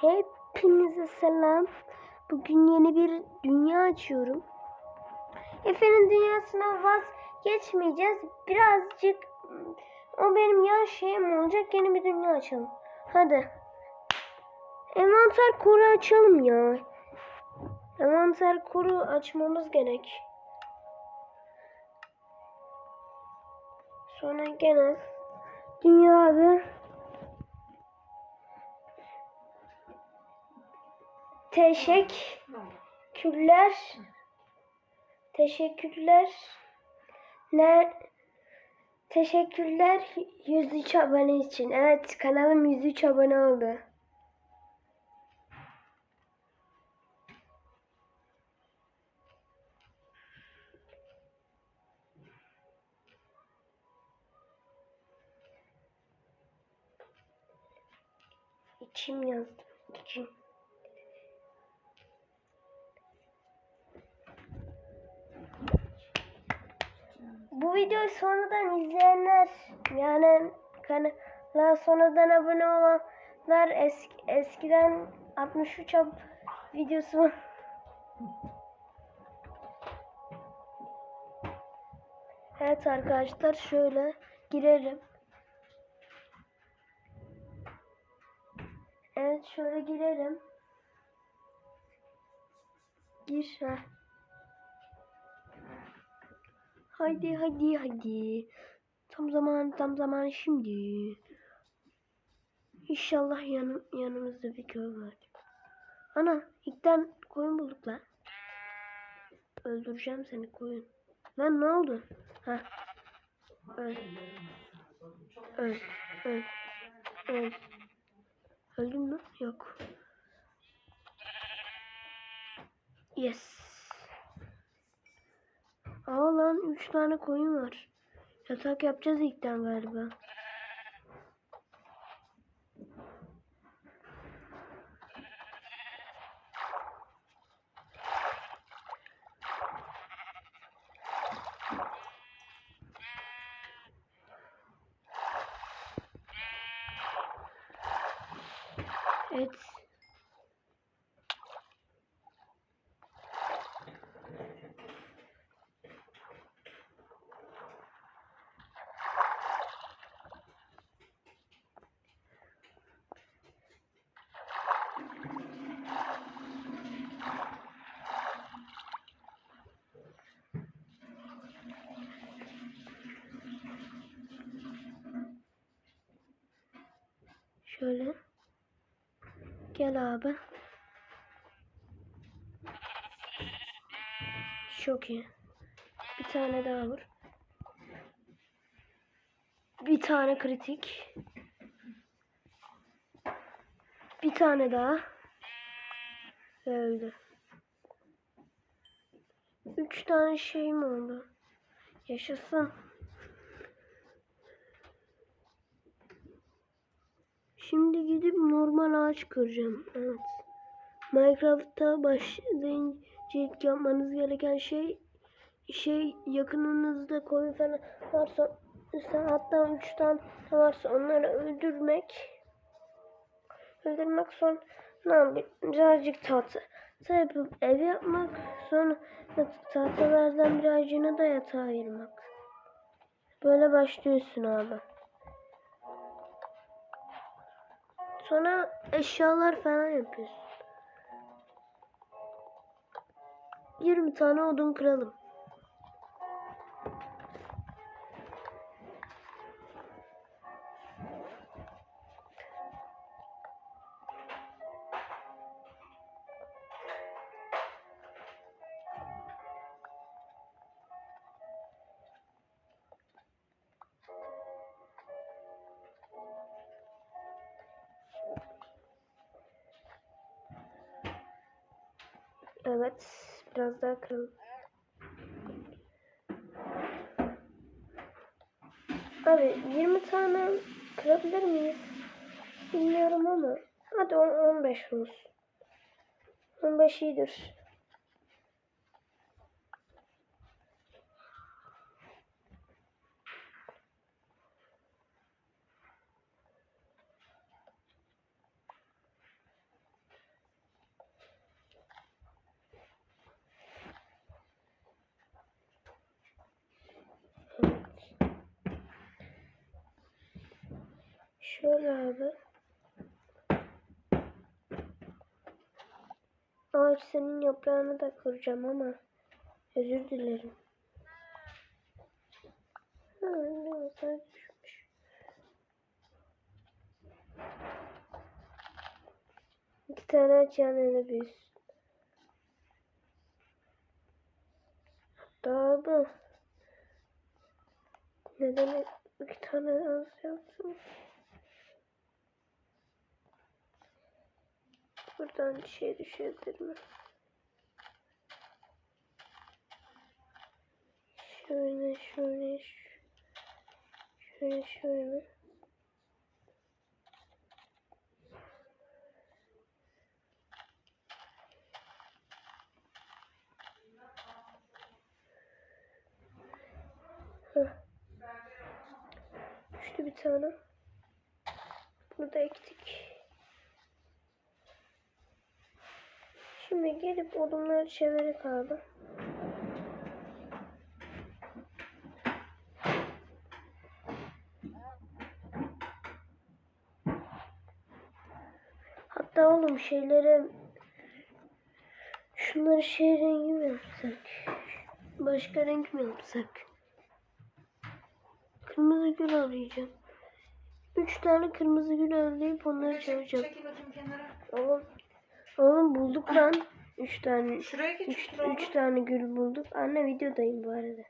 Hepinize selam. Bugün yeni bir dünya açıyorum. Efe'nin dünyasına vazgeçmeyeceğiz. Birazcık o benim yan şeyim olacak. Yeni bir dünya açalım. Hadi. Envanter koru açalım ya. Envanter koru açmamız gerek. Sonra gene dünyada teşekkürler teşekkürler ne teşekkürler 103 abone için. Evet kanalım 103 abone oldu. İçim yazdım. İçim. Videoyu sonradan izleyenler yani kanala sonradan abone olanlar eski, eskiden 63 ab videosu. Evet arkadaşlar şöyle girelim. Evet şöyle girelim. Gir. Heh. Haydi haydi haydi. Tam zaman tam zaman şimdi. İnşallah yanım, yanımızda bir köy var. Ana ilkten koyun bulduk lan. Öldüreceğim seni koyun. Lan ne oldu? Ha. Öl. Öl. Öl. Öl. Öldün mü? Yok. Yes. Aa lan 3 tane koyun var. Yatak yapacağız ilkten galiba. Evet. Şöyle. Gel abi. Çok iyi. Bir tane daha vur. Bir tane kritik. Bir tane daha. Öldü. Üç tane şeyim oldu. Yaşasın. Şimdi gidip normal ağaç kıracağım. Evet. Minecraft'ta başlayınca ilk yapmanız gereken şey şey yakınınızda koyun falan varsa hatta üç tane varsa onları öldürmek öldürmek sonra birazcık tahta yapıp ev yapmak sonra tahtalardan birazcığını da yatağa ayırmak. Böyle başlıyorsun abi. Sonra eşyalar falan yapıyorsun. 20 tane odun kıralım. Biraz daha kıralım. Abi 20 tane kırabilir miyiz? Bilmiyorum ama. Hadi 10, 15 olsun. 15 iyidir. Şöyle abi. Ağaç senin yaprağını da kıracağım ama özür dilerim. İki tane aç yan yana büyüsün. Abi. Neden iki tane az yaptım? Buradan bir şey düşebilir mi? Şöyle şöyle şöyle şöyle. Heh. Düştü bir tane. Bunu da ektik. Şimdi gelip odunları çevirip abi. Hatta oğlum şeyleri şunları şey rengi mi yapsak? Başka renk mi yapsak? Kırmızı gül arayacağım. Üç tane kırmızı gül arayıp onları çevireceğim. Çekil bakayım kenara. Oğlum, oğlum bulduk lan. Üç tane. Şuraya geç. Üç, üç tane gül bulduk. Anne videodayım bu arada.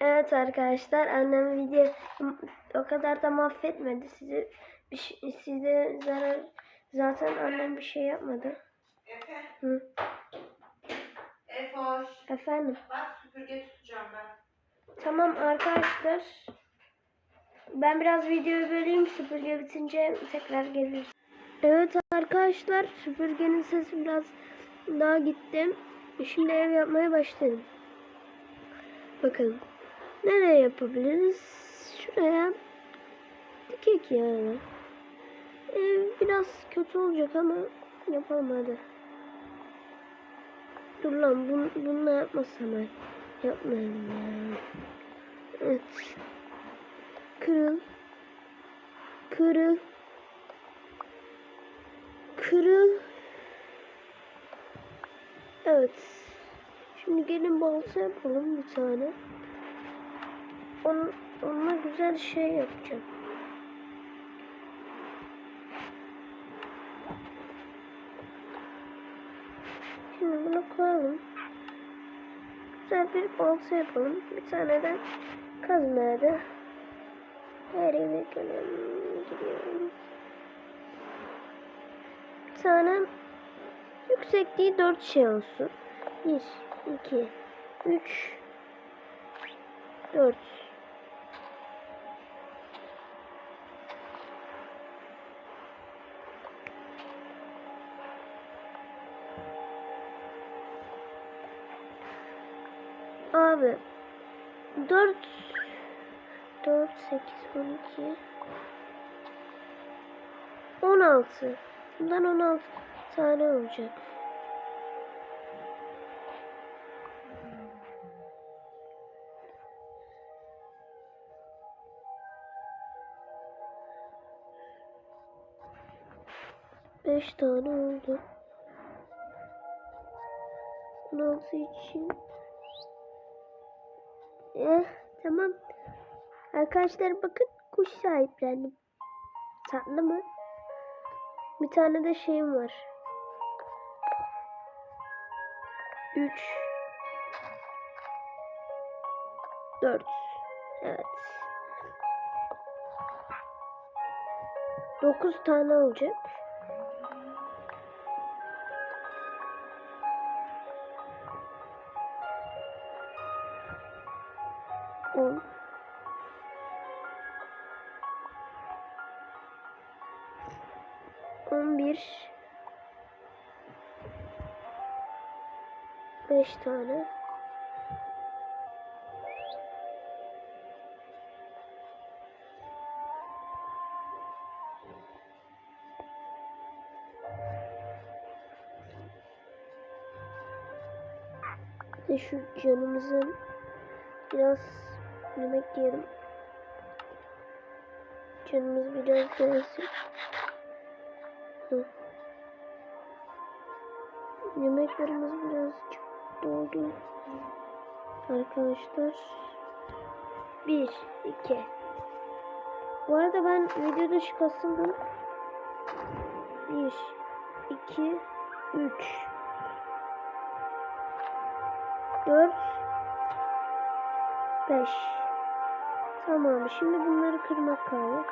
Evet arkadaşlar annem video o kadar da mahvetmedi sizi. Bir şey, size zarar zaten annem bir şey yapmadı. Efe. Hı. Efe hoş. Efendim. Bak süpürge tutacağım ben. Tamam arkadaşlar. Ben biraz videoyu böleyim süpürge bitince tekrar geliriz. Evet arkadaşlar süpürgenin sesi biraz daha gitti. Şimdi ev yapmaya başladım. Bakın. Nereye yapabiliriz? Şuraya dikek yani. Ev biraz kötü olacak ama yapalım hadi. Dur lan bunu, bununla yapmasam ben. Yapmayalım ya. Evet. Kırıl. Kırıl. Kırıl. Evet. Şimdi gelin balta yapalım bir tane. Onun, onunla güzel şey yapacağım. Şimdi bunu koyalım. Güzel bir balta yapalım. Bir tane de kazmaya da her eve gidiyorum. Bir tane yüksekliği 4 şey olsun. 1, 2, 3, 4. Abi 4 4 8 12 16 Bundan 16 tane olacak. Beş tane oldu. 16 için Eh, tamam. Arkadaşlar bakın kuş sahiplendim. Tatlı mı? Bir tane de şeyim var. 3 4 Evet. 9 tane olacak. Tane. De şu canımızın biraz yemek yiyelim. Canımız biraz gelsin. Yemeklerimiz birazcık doldu. Arkadaşlar. Bir, iki. Bu arada ben videoda şu kasıldım. Bir, iki, üç. Dört, beş. Tamam, şimdi bunları kırmak kaldı.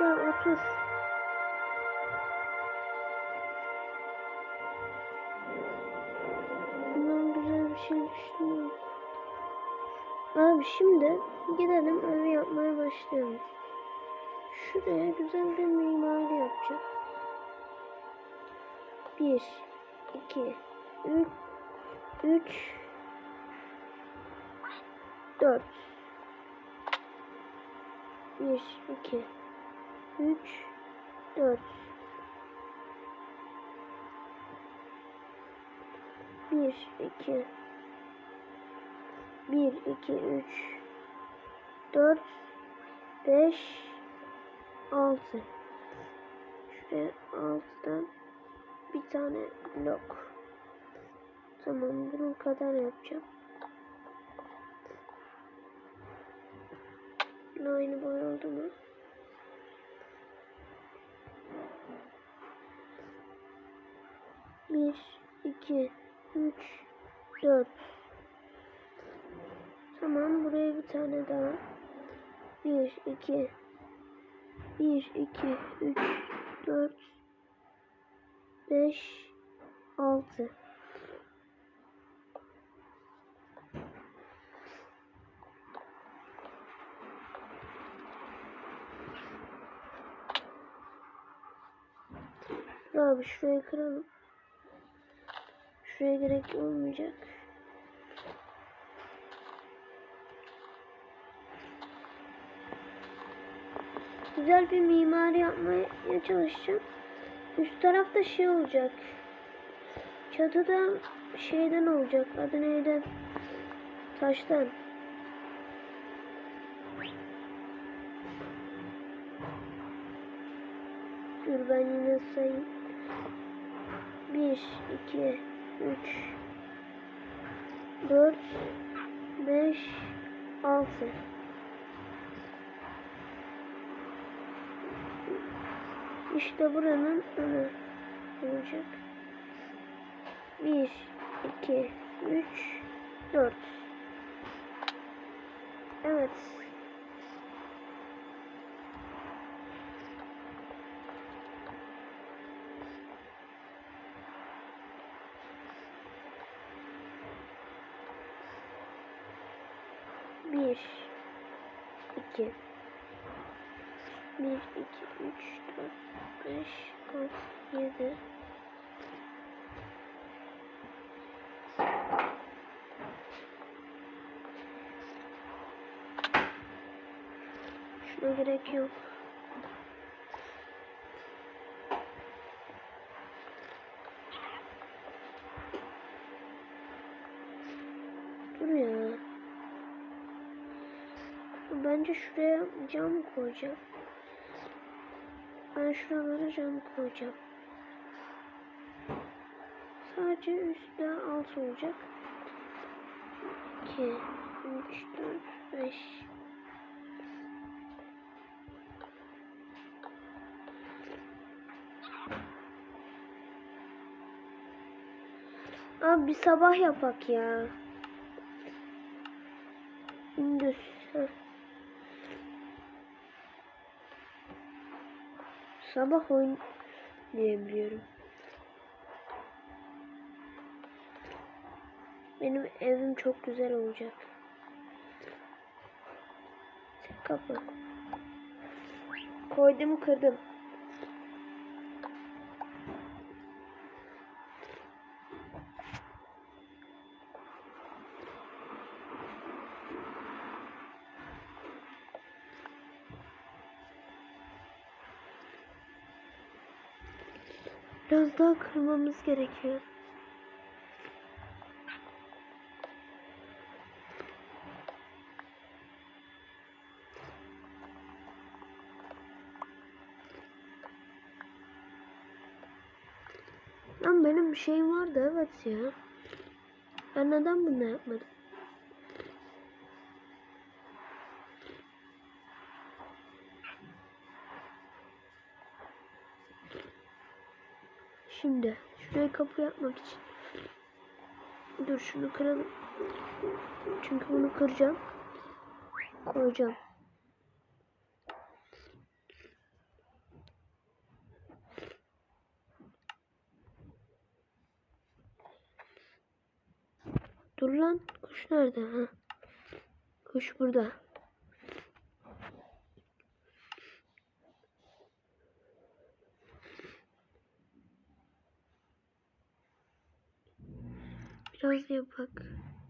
Ya otur. Bundan güzel bir şey düşünüyorum. Abi şimdi gidelim evi yapmaya başlayalım. Şuraya güzel bir mimari yapacağım. Bir, iki, üç, üç, dört. Bir, iki, üç, dört. Bir, iki, bir, iki, üç, dört, beş, altı. Şuraya altıdan bir tane blok. Tamam, bunun kadar yapacağım. Aynı boy oldu mu? Bir, iki, üç, dört. Tamam buraya bir tane daha. Bir, iki, bir, iki, üç, dört, beş, altı. Abi şurayı kıralım. Şuraya gerek olmayacak. Güzel bir mimari yapmaya çalışacağım. Üst tarafta şey olacak. Çatıda şeyden olacak. Adı neydi? Taştan. Dur ben yine sayayım. 1, 2, 3, 4, 5, 6. İşte buranın önü olacak. 1, 2, 3, 4. Evet. Bir, iki, bir, iki, üç, dört, beş, altı, yedi. Şuna gerek yok. Dur ya. Bence şuraya cam koyacağım. Ben şuralara cam koyacağım. Sadece üstte alt olacak. 2, 3, 4, 5. Abi bir sabah yapak ya. Gündüz. Sabah oyun diyebiliyorum. Benim evim çok güzel olacak. Kapı. Koydum kırdım. Biraz daha kırmamız gerekiyor. Lan benim bir şeyim vardı evet ya. Ben neden bunu yapmadım? Şimdi şuraya kapı yapmak için. Dur şunu kıralım. Çünkü bunu kıracağım. Koyacağım. Dur lan. Kuş nerede? Ha? Kuş burada. Biraz yapak. Şuraya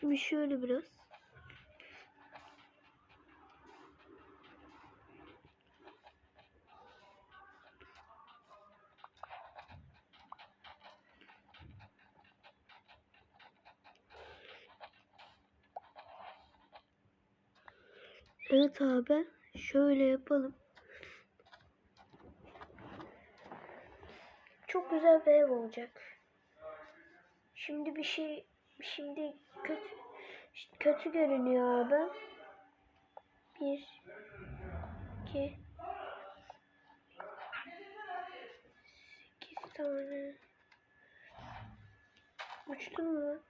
Şimdi şöyle biraz. Evet abi. Şöyle yapalım. Çok güzel bir ev olacak. Şimdi bir şey şimdi kötü kötü görünüyor abi. Bir iki sekiz tane uçtun mu?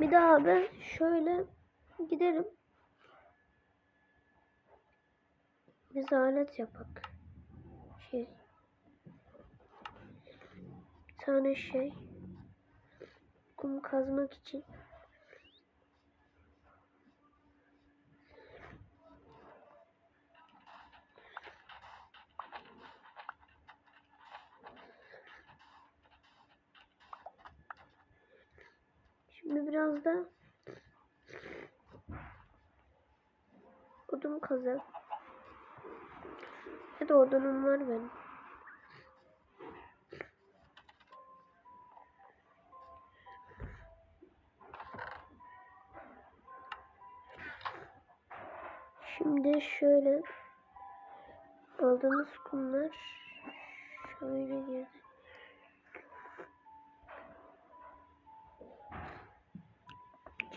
Bir daha ben şöyle giderim. Biz alet yapak. Şey. Bir tane şey. Kum kazmak için. Şimdi biraz da odun kazak. Ya odunum var benim. Şimdi şöyle aldığımız kumlar şöyle girdi.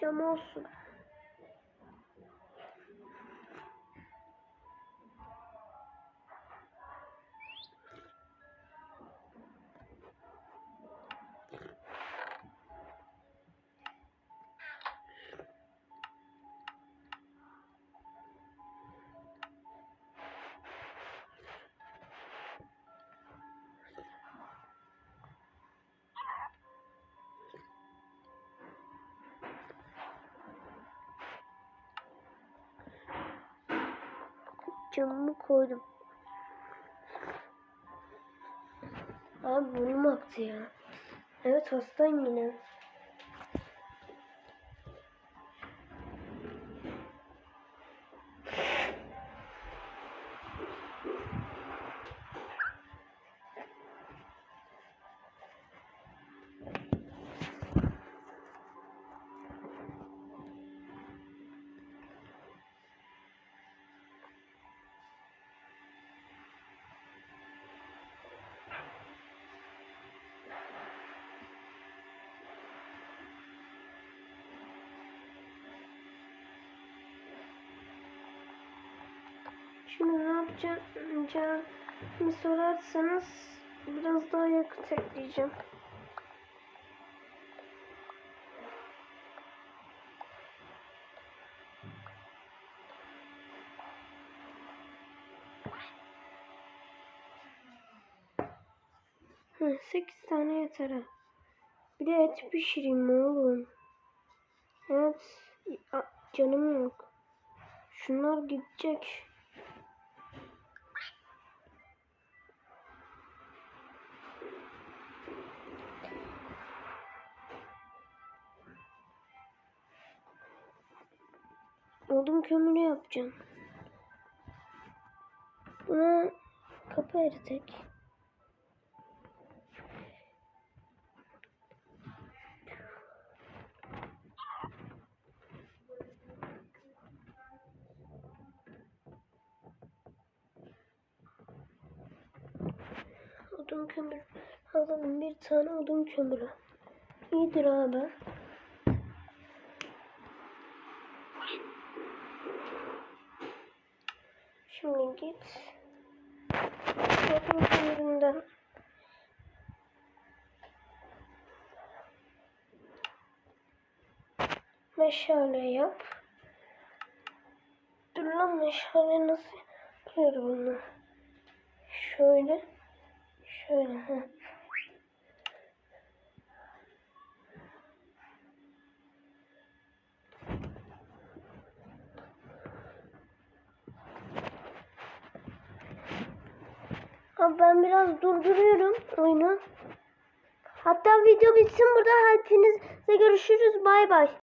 Cam olsun. Camımı koydum. Abi burnum aktı ya. Evet hastayım yine. Şimdi ne yapacağımı sorarsanız biraz daha yakıt ekleyeceğim. Hı, 8 tane yeter ha. Bir de et pişireyim oğlum. Evet. Canım yok. Şunlar gidecek. Odun kömürü yapacağım. Buna kapı eritek. Odun kömürü. Alalım bir tane odun kömürü. İyidir abi. Şimdi git. Odun kömüründen meşale yap. Dur lan meşale nasıl yapılıyor bunu? Şöyle. Şöyle. Heh. Abi ben biraz durduruyorum oyunu. Hatta video bitsin burada. Hepinizle görüşürüz. Bay bay.